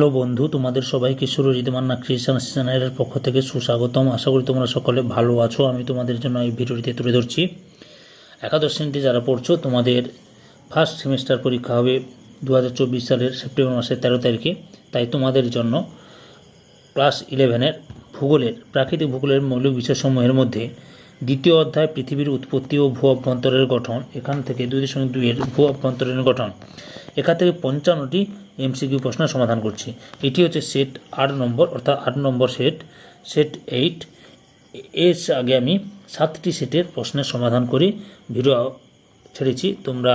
Hello বন্ধু, তোমাদের সবাইকে সুরজিৎ মান্না ক্রিয়েশন চ্যানেলের পক্ষ থেকে সুস্বাগতম। আশা করি তোমরা সকলে ভালো আছো। আমি তোমাদের জন্য এই ভিডিওটিতে তুলে ধরছি। একাদশ শ্রেণীতে যারা পড়ছো, তোমাদের ফার্স্ট সেমিস্টার পরীক্ষা হবে দু হাজার চব্বিশ সালের সেপ্টেম্বর মাসের তেরো তারিখে। তাই তোমাদের জন্য ক্লাস ইলেভেনের ভূগোলের, প্রাকৃতিক ভূগোলের মৌলিক বিষয়সমূহের মধ্যে দ্বিতীয় অধ্যায় পৃথিবীর উৎপত্তি ও ভূ অভ্যন্তরের গঠন, এখান থেকে দুই দশমিক দুইয়ের ভূ অভ্যন্তরের গঠন। এখান থেকে পঞ্চান্নটি এমসিকিউ প্রশ্নের সমাধান করছি। এটি হচ্ছে সেট আট নম্বর, অর্থাৎ আট নম্বর সেট সেট এইট। এর আগে আমি সাতটি সেটের প্রশ্নের সমাধান করে, ভিডিও ছেড়েছি, তোমরা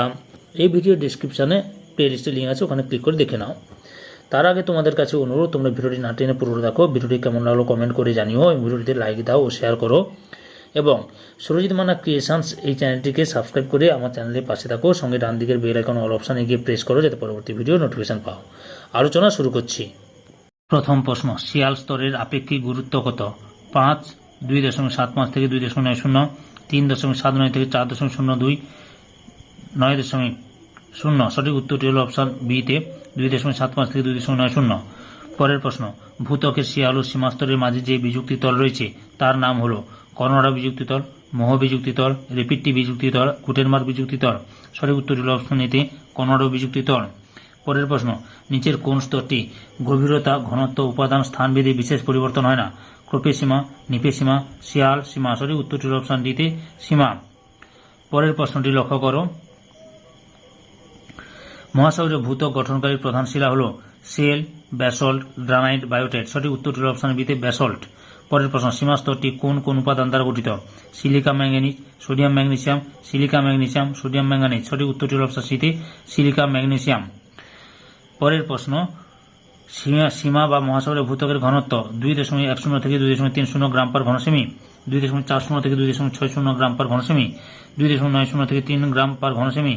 এই ভিডিও ডিসক্রিপশানে প্লে লিস্টের লিঙ্ক আছে, ওখানে ক্লিক করে দেখে নাও। তার আগে তোমাদের কাছে অনুরোধ, তোমরা ভিডিওটি না টেনে পুরো দেখো, ভিডিওটি কেমন লাগল কমেন্ট করে জানিও, এবং ভিডিওটিতে লাইক দাও ও শেয়ার করো। এবং সুরজিৎ মানা ক্রিয়েশনস এই চ্যানেলটিকে সাবস্ক্রাইব করে আমার চ্যানেলের পাশে থাকো। সঙ্গে ডান দিকের বেল আইকন অল অপশানে গিয়ে প্রেস করো যাতে পরবর্তী ভিডিও নোটিফিকেশন পাও। আলোচনা শুরু করছি। প্রথম প্রশ্ন, শিয়াল স্তরের আপেক্ষিক গুরুত্ব কত? পাঁচ, দুই দশমিক সাত পাঁচ থেকে দুই দশমিক নয় শূন্য, তিন দশমিক সাত নয় থেকে চার দশমিক শূন্য দুই, নয় দশমিক শূন্য। সঠিক উত্তরটি হল অপশান বিতে দুই দশমিক সাত পাঁচ থেকে দুই দশমিক নয় শূন্য। পরের প্রশ্ন ভূতকের শিয়াল ও সীমাস্তরের মাঝে যে বিযুক্তি তল রয়েছে, তার নাম হলো কর্ণরা বিযুক্তি তল মোহ বিযুক্তি তল রেপিট্টি বিযুক্তি তল কুটেরমার বিযুক্তি তল সঠিক উত্তর হল অপশন এতে কর্ণরা বিযুক্তি তল পরের প্রশ্ন, নিচের কোন স্তরটি গভীরতা, ঘনত্ব, উপাদান, স্থানভেদে বিশেষ পরিবর্তন হয় না? ক্রোপে সীমা, নিপে সীমা, শিয়াল সীমা, সঠিক উত্তরটি হল অপশন ডিতে সীমা। পরের প্রশ্নটি লক্ষ্য করো। মহাসাগরীয় ভূত গঠনকারী প্রধান শিলা হল সেল, ব্যাসল্ট, গ্রানাইট বায়োটাইট সঠিক উত্তরটি হল অপশন বিতে ব্যাসল্ট। পরের প্রশ্ন সীমা স্তরটি কোন কোন উপাদান দ্বারা গঠিত? Silica manganese sodium magnesium, silica magnesium, sodium manganese সঠিক উত্তরটি হল অপশন সিতে, সিলিকা ম্যাগনেসিয়াম। পরের প্রশ্ন, সীমা সীমা বা মহাসাগরের ভূতকের ঘনত্ব দুই দশমিক এক শূন্য থেকে দুই দশমিক তিন শূন্য গ্রাম পার ঘনসেমি, দুই দশমিক চার শূন্য থেকে দুই দশমিক ছয় শূন্য গ্রাম পার ঘনসেমি, দুই দশমিক নয় শূন্য থেকে তিন গ্রাম পার ঘনসেমি,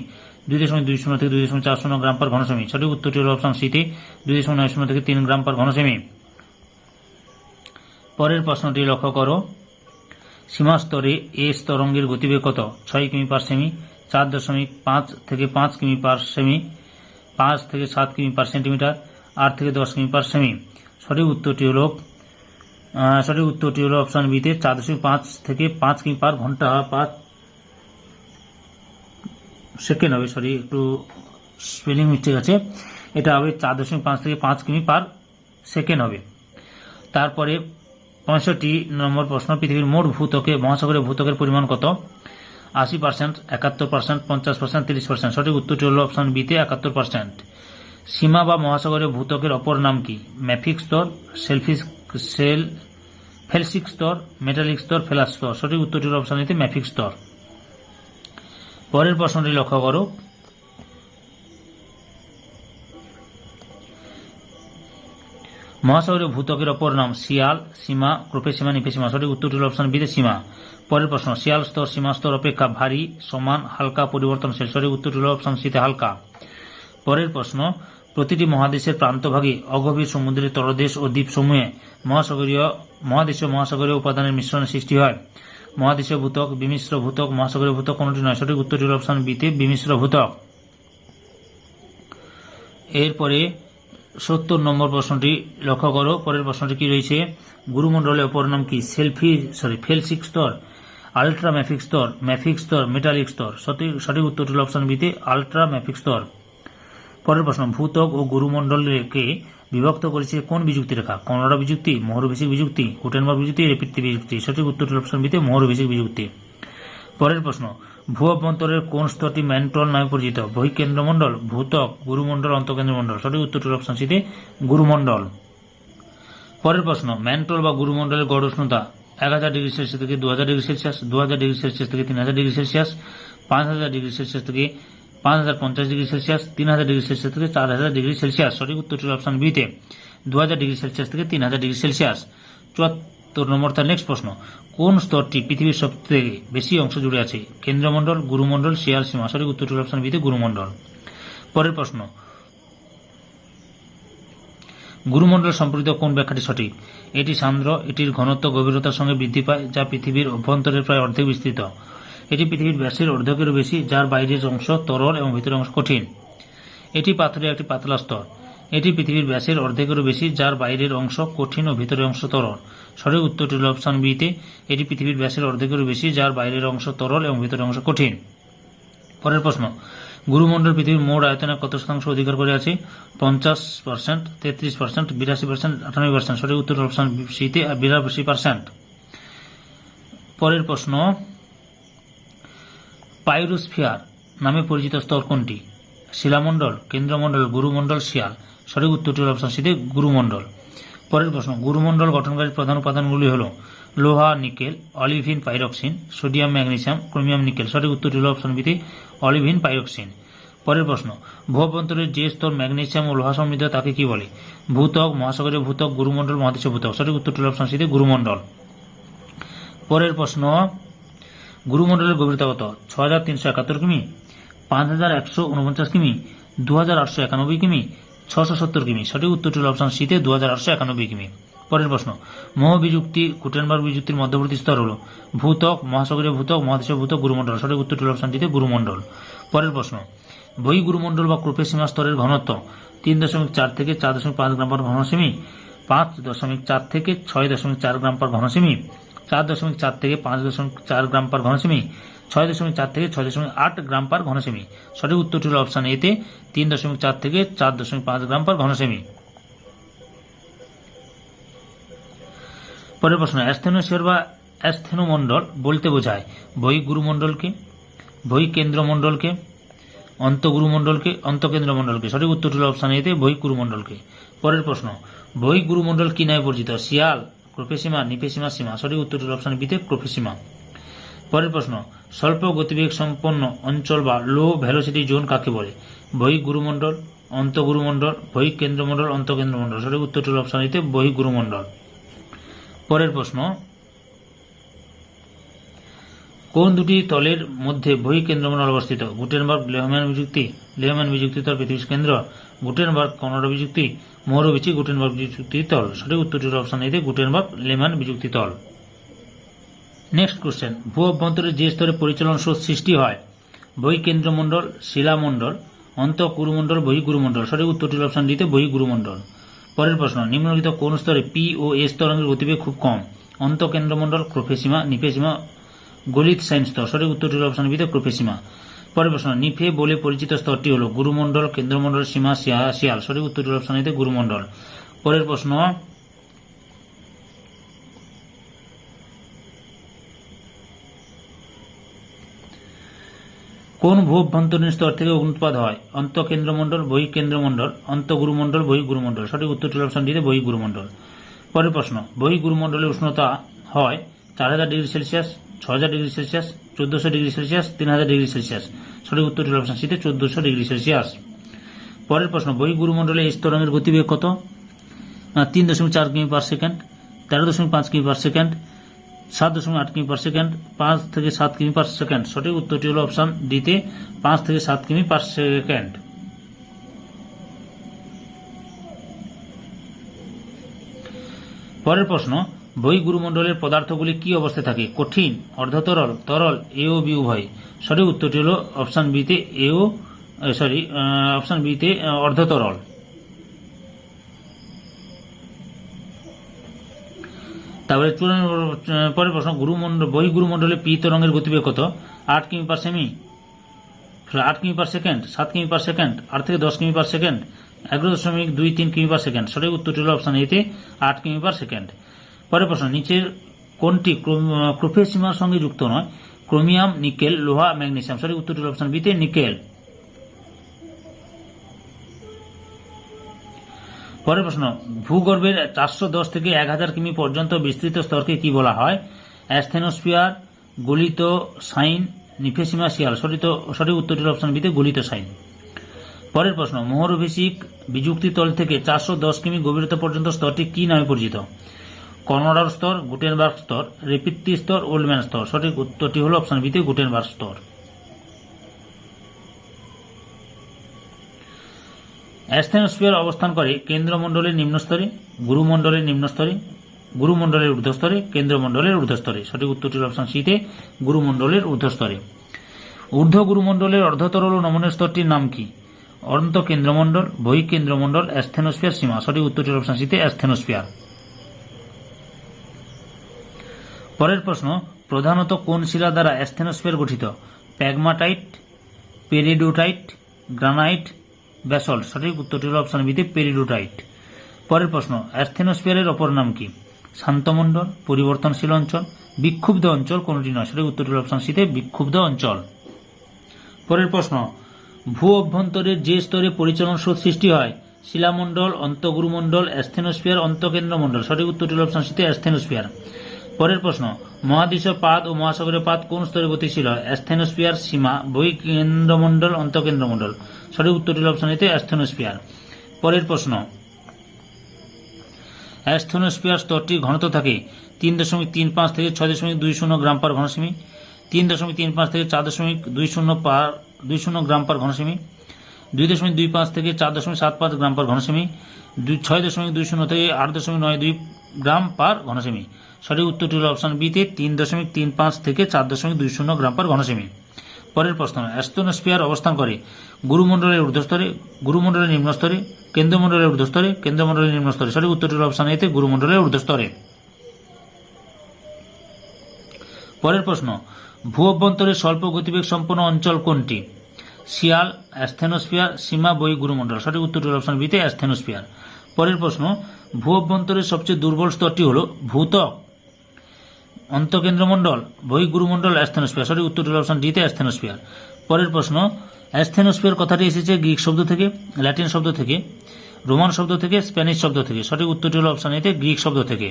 দুই দশমিক দুই শূন্য থেকে দুই দশমিক চার শূন্য গ্রাম পার ঘনসেমি। সঠিক উত্তরটি হল অপশন সিতে, দুই দশমিক নয় শূন্য থেকে তিন গ্রাম পার ঘনসেমি। পরের প্রশ্নটি লক্ষ্য করো। সীমা স্তরে এ স্তরঙ্গের গতিবেগ কত? ছয় কিমি পার সেমি, চার দশমিক পাঁচ থেকে পাঁচ কিমি পার সেমি, পাঁচ থেকে সাত কিমি পার সেন্টিমিটার, আট থেকে দশ কিমি পার সেমি। সঠিক উত্তরটি হল সঠিক উত্তরটি হল অপশান বিতে চার দশমিক পাঁচ থেকে পাঁচ কিমি পার ঘণ্টা পাঁচ সেকেন্ড হবে সরি একটু স্পেলিং মিস্টেক আছে। এটা হবে চার দশমিক পাঁচ থেকে পাঁচ কিমি পার সেকেন্ড হবে। তারপরে পঁয়ষট্টি নম্বর প্রশ্ন, পৃথিবীর মোট ভূতকে মহাসাগরের ভূতকের পরিমাণ কত? আশি পার্সেন্ট একাত্তর পার্সেন্ট পঞ্চাশ পার্সেন্ট তিরিশ পার্সেন্ট সঠিক উত্তরটি হল অপশন বিতে একাত্তর পার্সেন্ট সীমা বা মহাসাগরের ভূতকের অপর নাম কি? ম্যাফিক স্তর সেলফিক সেল, ফেলসিক স্তর, মেটালিক স্তর, ফেলাস স্তর। সঠিক উত্তরটি হল অপশন এতে ম্যাফিক স্তর। পরের প্রশ্নটি লক্ষ্য করো। মহাসাগরীয় ভূতকের অপর নাম শিয়াল, সীমা ক্রোপে সীমা নিপে সীমা। সঠিক উত্তরটি হল অপশন বিদে সীমা। পরের প্রশ্ন, শিয়াল স্তর, সীমা স্তর অপেক্ষা ভারী, সমান, হালকা, পরিবর্তনশীল। সঠিক উত্তরটি হল অপশন সিতে হালকা। পরের প্রশ্ন, প্রতিটি মহাদেশের প্রান্তভাগে অগভীর সমুদ্রের তরদেশ ও দ্বীপসমূহে মহাসাগরীয়, মহাদেশীয়, মহাসাগরীয় উপাদানের মিশ্রণের সৃষ্টি হয়। মহাদেশীয় ভূতক বিমিশ্র ভূতক মহাসাগরীয় ভূতক কোনটি নয়? সঠিক উত্তরটি হল অপশন বিতে বিমিশ্র ভূতক এরপরে সত্তর নম্বর প্রশ্নটি লক্ষ্য করো। পরের প্রশ্নটি কি রয়েছে? গুরুমণ্ডলের অপর নাম কি? সেলফি সরি ফেলসিক স্তর আলট্রা ম্যাফিক স্তর ম্যাফিক স্তর মেটালিক স্তর। সঠিক সঠিক উত্তরটি অপশন বিতে আলট্রা ম্যাফিক স্তর। পরের প্রশ্ন ভূতক ও গুরুমণ্ডলকে বিভক্ত করেছে কোন বিযুক্তি রেখা? কর্ণরা বিযুক্তি মোহরভিষিক বিযুক্তি কুটেনবার বিযুক্তি রেপিত্তি বিযুক্তি। সঠিক উত্তরটি অপশন বিতে মোহরভিষিক বিযুক্তি। পরের প্রশ্ন ভূ অভ্যন্তরের কোন স্তরটি ম্যান্টল নামে পরিচিত? বহিকেন্দ্রমণ্ডল ভূতক গুরুমণ্ডল, অন্তকেন্দ্রমণ্ডল। সঠিক উত্তরটি হল অপশন সিতে গুরুমণ্ডল। পরের প্রশ্ন ম্যান্টল বা গুরুমণ্ডলের গড় উষ্ণতা এক হাজার ডিগ্রি সেলসিয়াস থেকে দু হাজার ডিগ্রি সেলসিয়াস, দু হাজার ডিগ্রি সেলসিয়াস থেকে তিন হাজার ডিগ্রি সেলসিয়াস, পাঁচ হাজার ডিগ্রি সেলসিয়াস থেকে পাঁচ হাজার পঞ্চাশ ডিগ্রি সেলসিয়াস, তিন হাজার ডিগ্রি সেলসিয়াস থেকে চার হাজার ডিগ্রি সেলসিয়াস। সঠিক উত্তরটি অপশন বিতে দু হাজার ডিগ্রি সেলসিয়াস থেকে তিন হাজার ডিগ্রি সেলসিয়াস। চুয়াত্তর নম্বর তার নেক্সট প্রশ্ন। কোন স্তরটি পৃথিবীর সবথেকে বেশি অংশ জুড়ে আছে? কেন্দ্রমণ্ডল, গুরুমণ্ডল, শিয়াল সীমা সঠিক উত্তরটি হল অপশন বিতে গুরুমণ্ডল। পরের প্রশ্ন। গুরুমণ্ডল সম্পর্কিত কোন ব্যাখ্যাটি সঠিক? এটি সান্দ্র, এটির ঘনত্ব, গভীরতার সঙ্গে বৃদ্ধি পায়, যা পৃথিবীর অভ্যন্তরের প্রায় অর্ধেক বিস্তৃত। এটি পৃথিবীর ব্যাসের অর্ধেকেরও বেশি, যার বাইরের অংশ তরল এবং ভিতরের অংশ কঠিন। এটি পাথরের একটি পাতলা স্তর। এটি পৃথিবীর ব্যাসের অর্ধেকেরও বেশি, যার বাইরের অংশ কঠিন ও ভিতরের অংশ তরল। সঠিক উত্তরটি হল অপশন বিতে এটি পৃথিবীর ব্যাসের অর্ধেকেরও বেশি, যার বাইরের অংশ তরল এবং ভিতরের অংশ কঠিন। পরের প্রশ্ন, গুরুমণ্ডল পৃথিবীর মোট আয়তনের কত শতাংশ অধিকার করে আছে? পঞ্চাশ পার্সেন্ট তেত্রিশ পার্সেন্ট বিরাশি পার্সেন্ট আটানব্বই পার্সেন্ট সঠিক উত্তর অপশন সিতে বিরাশি পার্সেন্ট পরের প্রশ্ন, পাইরোস্ফিয়ার নামে পরিচিত স্তর কোনটি? শিলামণ্ডল, কেন্দ্রমণ্ডল, গুরুমণ্ডল, শিয়াল। সঠিক উত্তরটি হল অপশন সিতে গুরুমণ্ডল। পরের প্রশ্ন, গুরুমণ্ডল গঠনকারী প্রধান উপাদানগুলি হল লোহা, nickel, olivine, pyroxene, sodium, magnesium, chromium, nickel. সঠিক উত্তরটি হল অপশন বিতে অলিভিন, পাইরক্সিন। পরের প্রশ্ন ভূঅভ্যন্তরের যে স্তর ম্যাগনেসিয়াম ও লোহা সমৃদ্ধ তাকে কি বলে? ভূতক মহাসাগরীয় ভূতক গুরুমণ্ডল, মহাদেশীয় ভূতক সঠিক উত্তরটি হল অপশন সিতে গুরুমণ্ডল। পরের প্রশ্ন, গুরুমণ্ডলের গভীরতা কত? ছ হাজার তিনশো একাত্তর কিমি। পাঁচ হাজার একশো উনপঞ্চাশ কিমি দু হাজার আটশো একানব্বই কিমি, ছশো সত্তর কিমি। সঠিক উত্তরটি হল অপশন সিতে দু হাজার আটশো একানব্বই কিমি। পরের প্রশ্ন মোহ বিযুক্তি গুটেনবার্গ বিযুক্তির মধ্যবর্তী স্তর হল ভূতক মহাসাগরীয় ভূতক মহাদেশীয় ভূতক গুরুমণ্ডল। সঠিক উত্তরটি হল অপশন সিতে গুরুমণ্ডল। পরের প্রশ্ন, বহি গুরুমণ্ডল বা ক্রোপেসীমা স্তরের ঘনত্ব তিন দশমিক চার থেকে চার দশমিক পাঁচ গ্রাম পার ঘনসেমি, পাঁচ দশমিক চার থেকে ছয় দশমিক চার গ্রাম পার ঘনসেমি, চার দশমিক চার থেকে পাঁচ দশমিক চার গ্রাম পার ঘনসেমি ছয় দশমিক চার থেকে ছয় দশমিক আট গ্রাম পার ঘনসেমি। সঠিক উত্তরটি হল অপশন এতে তিন দশমিক চার থেকে চার দশমিক পাঁচ গ্রাম পার ঘনসেমি। পরের প্রশ্ন অ্যাস্থেনোস্ফিয়ার বা অ্যাস্থেনোমণ্ডল বলতে বোঝায় বহি গুরুমণ্ডলকে, বহি কেন্দ্রমণ্ডলকে, অন্তগুরুমণ্ডলকে, অন্তকেন্দ্রমণ্ডলকে। সঠিক উত্তরটি হল অপশন এতে বহি গুরুমণ্ডলকে। পরের প্রশ্ন, বহি গুরুমণ্ডল কি নামে পরিচিত? শিয়াল, ক্রোপেসীমা, নিপেসীমা, সীমা। সঠিক উত্তরটি হল অপশন বিতে ক্রোপেসীমা। পরের প্রশ্ন স্বল্প গতিবেগ সম্পন্ন অঞ্চল বা লো ভ্যালোসিটি জোন কাকে বলে? বহি গুরুমণ্ডল, অন্তগুরুমণ্ডল, বহি কেন্দ্রমণ্ডল, অন্তকেন্দ্রমণ্ডল। সঠিক উত্তরটি অপশন এতে বহি গুরুমণ্ডল। পরের প্রশ্ন, কোন দুটি তলের মধ্যে বহি কেন্দ্রমণ্ডল অবস্থিত? গুটেনবার্গ, লেহম্যান বিযুক্তি লেহম্যান বিযুক্তি তল পৃথিবীর কেন্দ্র। গুটেনবার্গ, কর্ণাটক বিযুক্তি, মৌরবিচি, গুটেনবার্গ বিযুক্তি তল। সঠিক উত্তরটি হল অপশন এতে গুটেনবার্গ, লেহম্যান বিযুক্তি তল। নেক্সট কোশ্চেন ভূ, অভ্যন্তরে যে স্তরে পরিচালন স্রোত সৃষ্টি হয়? বহি কেন্দ্রমণ্ডল, শিলামণ্ডল অন্ত গুরুমণ্ডল বহি গুরুমণ্ডল সঠিক উত্তরটি অপশন ডিতে বহি গুরুমণ্ডল পরের প্রশ্ন, নিম্নলিখিত কোন স্তরে পি ও এস তরঙ্গের গতিবেগ খুব কম? অন্ত কেন্দ্রমণ্ডল ক্রোফেসীমা, নিফেসীমা, গলিত সাইন স্তর। সঠিক উত্তরটি অপশন বিতে ক্রোফেসীমা। পরের প্রশ্ন, নিফে বলে পরিচিত স্তরটি হল গুরুমণ্ডল, কেন্দ্রমণ্ডল, সীমা, শিয়া- শিয়াল। সঠিক উত্তরটি অপশন এতে গুরুমণ্ডল। পরের প্রশ্ন কোন ভূ অভ্যন্তরীণ স্তর থেকে অগ্নুৎপাদ হয়? অন্তঃকেন্দ্রমণ্ডল বহি কেন্দ্রমণ্ডল অন্তগুরুমণ্ডল বহি গুরুমণ্ডল সঠিক উত্তরটি অপশন ডিতে বহি গুরুমণ্ডল পরের প্রশ্ন বহি গুরুমণ্ডলের উষ্ণতা হয় চার হাজার ডিগ্রি সেলসিয়াস ছ হাজার ডিগ্রি সেলসিয়াস, চোদ্দশো ডিগ্রি সেলসিয়াস, তিন হাজার ডিগ্রি সেলসিয়াস। সঠিক উত্তরটি অপশন সিতে চোদ্দশো ডিগ্রি সেলসিয়াস। পরের প্রশ্ন বহি গুরুমণ্ডলে এই স্তরঙ্গের গতিবেগ কত? তিন দশমিক চার কিমি পার সেকেন্ড, তেরো দশমিক পাঁচ কিমি পার সেকেন্ড সাত দশমিক আট কিমি পার সেকেন্ড, পাঁচ থেকে সাত কিমি পার সেকেন্ড। সঠিক উত্তরটি হল অপশন ডিতে পাঁচ থেকে সাত কিমি পার সেকেন্ড। পরের প্রশ্ন বই গুরুমণ্ডলের পদার্থগুলি কি অবস্থায় থাকে? কঠিন, অর্ধতরল, তরল, এ ও বি উভয়। সঠিক উত্তরটি হল অপশন বিতে এ ও সরি অপশন বিতে অর্ধতরল। তারপরে পরের প্রশ্ন গুরুমণ্ডল বহি গুরুমণ্ডলে পি তরঙ্গের গতিবেগ কত? আট কিমি পার সেমি। আট কিমি পার সেকেন্ড, সাত কিমি পার সেকেন্ড, আট থেকে দশ কিমি পার সেকেন্ড, এগারো দশমিক দুই তিন কিমি পার সেকেন্ড, সঠিক উত্তরটি হল অপশন এতে আট কিমি পার সেকেন্ড। পরের প্রশ্ন, নিচের কোনটি ক্রোফেসীমার সঙ্গে যুক্ত নয়, ক্রোমিয়াম, নিকেল, লোহা, ম্যাগনেসিয়াম, সঠিক উত্তরটি হল অপশন বিতে নিকেল। পরের প্রশ্ন, ভূগর্ভের চারশো দশ থেকে এক হাজার কিমি পর্যন্ত বিস্তৃত স্তরকে কি বলা হয়? অ্যাস্থেনোস্ফিয়ার, গলিত সাইন, নিফেসিমা শিয়াল। সঠিক সঠিক উত্তরটির অপশন বিতে গলিত সাইন। পরের প্রশ্ন, মোহরভিষিক বিযুক্তি তল থেকে চারশো দশ কিমি গভীরতা পর্যন্ত স্তরটি কি নামে পরিচিত? কর্নডার স্তর, গুটেনবার্গ স্তর, রেপিত্তি স্তর ওল্ডম্যান স্তর। সঠিক উত্তরটি হল অপশন বিতে গুটেনবার্গ স্তর। অ্যাস্থেনোস্ফিয়ার অবস্থান করে কেন্দ্রমণ্ডলের নিম্নস্তরে, গুরুমণ্ডলের নিম্নস্তরে, গুরুমণ্ডলের ঊর্ধ্বস্তরে, কেন্দ্রমণ্ডলের ঊর্ধ্বস্তরে। সঠিক উত্তরটির অপশন সিতে গুরুমণ্ডলের ঊর্ধ্বস্তরে। ঊর্ধ্ব গুরুমণ্ডলের অর্ধতরল ও নমনের স্তরটির নাম কি? অন্ত কেন্দ্রমণ্ডল, বহিঃ কেন্দ্রমণ্ডল, অ্যাস্থেনোস্ফিয়ার সীমা। সঠিক উত্তরটি অপশন সিতে অ্যাস্থেনোস্ফিয়ার। পরের প্রশ্ন, প্রধানত কোন শিলা দ্বারা অ্যাস্থেনোস্ফিয়ার গঠিত? Pegmatite, peridotite, granite basalt. সঠিক উত্তরটি হল অপশন বিতে পেরিডোটাইট পরের প্রশ্ন, অ্যাস্থেনোস্ফিয়ারের অপর নাম কি? শান্তমণ্ডল, পরিবর্তনশীল অঞ্চল, বিক্ষুব্ধ অঞ্চল কোনটি নয়? সঠিক উত্তরটি হল অপশন সিতে বিক্ষুব্ধ অঞ্চল। পরের প্রশ্ন, ভূ অভ্যন্তরের যে স্তরে পরিচালন স্রোত সৃষ্টি হয়, শিলামণ্ডল, অন্তগুরুমণ্ডল, অ্যাস্থেনোস্ফিয়ার, অন্তকেন্দ্রমণ্ডল। সঠিক উত্তরটি হল অপশন সিতে অ্যাস্থেনোস্ফিয়ার। পরের প্রশ্ন, মহাদেশীয় পাত ও মহাসাগরের পাত কোন স্তরে গতিশীল হয়? অ্যাস্থেনোস্ফিয়ার সীমা বই কেন্দ্রমণ্ডল অন্তকেন্দ্রমণ্ডল। সঠিক উত্তরটি অপশন এতে অ্যাস্থেনোস্ফিয়ার। পরের প্রশ্ন। অ্যাস্থেনোস্ফিয়ার স্তরটি ঘনত্ব থাকে তিন দশমিক তিন পাঁচ থেকে ছয় দশমিক দুই শূন্য গ্রাম পার ঘনসেমি, তিন দশমিক তিন পাঁচ থেকে চার দশমিক দুই শূন্য পার দুই শূন্য গ্রাম পার ঘনসেমি, দুই দশমিক দুই পাঁচ থেকে চার দশমিক সাত পাঁচ গ্রাম পার ঘনসেমি, দুই ছয় দশমিক দুই শূন্য থেকে আট দশমিক নয় দুই গ্রাম পার ঘনসেমি। সঠিক উত্তরটি হল অপশন বিতে তিন দশমিক তিন পাঁচ থেকে চার দশমিক দুই শূন্য গ্রাম পার ঘনসেমি। পরের প্রশ্ন অ্যাস্থেনোস্ফিয়ার অবস্থান করে গুরুমণ্ডলের ঊর্ধ্বস্তরে, গুরুমণ্ডলের নিম্নস্তরে, কেন্দ্রমণ্ডলের ঊর্ধ্বস্তরে, কেন্দ্রমণ্ডলের নিম্নস্তরে। সঠিক উত্তরটি হল অপশন এতে গুরুমণ্ডলের ঊর্ধ্বস্তরে। পরের প্রশ্ন ভূ অভ্যন্তরে স্বল্প গতিবেগ সম্পন্ন অঞ্চল কোনটি? শিয়াল, অ্যাস্থেনোস্ফিয়ার, সীমা, বই, গুরুমণ্ডল। সঠিক উত্তরটি হল অপশন বিতে অ্যাস্থেনোস্ফিয়ার। পরের প্রশ্ন ভূ অভ্যন্তরের সবচেয়ে দুর্বল স্তরটি হল ভূতক অন্তকেন্দ্রমণ্ডল, বহিগুরুমণ্ডল, অ্যাস্থেনোস্ফিয়ার। সঠিক উত্তরটি হল অপশন ডিতে অ্যাস্থেনোস্ফিয়ার। পরের প্রশ্ন, অ্যাস্থেনোস্ফিয়ার কথাটি এসেছে গ্রিক শব্দ থেকে, ল্যাটিন শব্দ থেকে, রোমান শব্দ থেকে, স্প্যানিশ শব্দ থেকে। সঠিক উত্তরটি হল অপশন এতে গ্রিক শব্দ থেকে।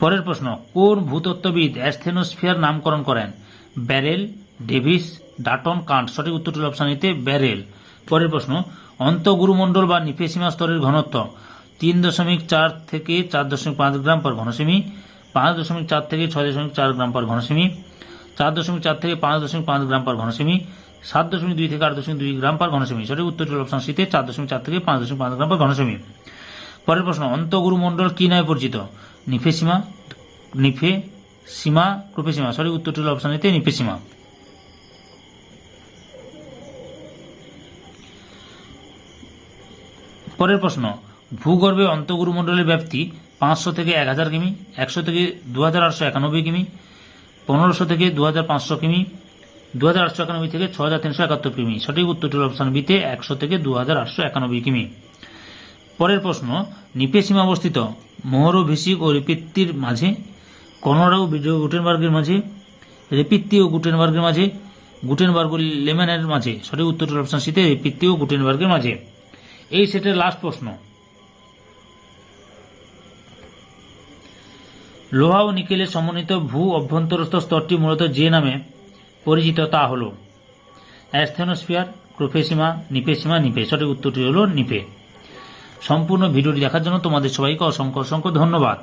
পরের প্রশ্ন কোন ভূতত্ত্ববিদ অ্যাস্থেনোস্ফিয়ার নামকরণ করেন? Barrell, Davis, Dutton, Kant. সঠিক উত্তরটি অপশন এতে ব্যারেল। পরের প্রশ্ন, অন্তগুরুমণ্ডল বা নিফেসিমা স্তরের ঘনত্ব। তিন দশমিক চার থেকে চার দশমিক পাঁচ গ্রাম পার ঘনসেমি পাঁচ দশমিক চার থেকে ছয় দশমিক চার গ্রাম পার ঘনসেমি চার দশমিক চার থেকে পাঁচ দশমিক পাঁচ গ্রাম পার ঘনসেমি সাত দশমিক দুই থেকে আট দশমিক দুই গ্রাম পার ঘনসেমি সঠিক উত্তরটি হল অপশন সিতে চার দশমিক চার থেকে পাঁচ দশমিক পাঁচ গ্রাম পার ঘনসেমি পরের প্রশ্ন, অন্তগুরুমণ্ডল কি নামে পরিচিত? নিফেসীমা নিফে সীমা ক্রোপেসীমা সঠিক উত্তরটি হল অপশন এতে নিফেসীমা। পরের প্রশ্ন ভূগর্ভে অন্তগুরুমণ্ডলের ব্যাপ্তি পাঁচশো থেকে এক হাজার কিমি, একশো থেকে দু হাজার আটশো একানব্বই কিমি, পনেরোশো থেকে দু হাজার পাঁচশো কিমি, দু হাজার আটশো একানব্বই থেকে ছ হাজার তিনশো একাত্তর কিমি। সঠিক উত্তরটি হল অপশন বিতে একশো থেকে দু হাজার আটশো একানব্বই কিমি। পরের প্রশ্ন, নিপে সীমা অবস্থিত মোহরো ভিসিক ও রিপিত্তির মাঝে কনরাও গুটেনবার্গের মাঝে, রেপিত্তি ও গুটেনবার্গের মাঝে, গুটেনবার্গ ও লেমেনের মাঝে। সঠিক উত্তরটি হল অপশন সিতে রেপিত্তি ও গুটেনবার্গের মাঝে। এই সেটের লাস্ট প্রশ্ন। লোহা ও নিকেলে সমন্বিত ভূ অভ্যন্তরস্থ স্তরটি মূলত যে নামে পরিচিত তা হল অ্যাস্থেনোস্ফিয়ার, ক্রোফেসিমা, নিপেসিমা, নিপে। সঠিক উত্তরটি হল নিপে। সম্পূর্ণ ভিডিওটি দেখার জন্য তোমাদের সবাইকে অসংখ্য অসংখ্য ধন্যবাদ।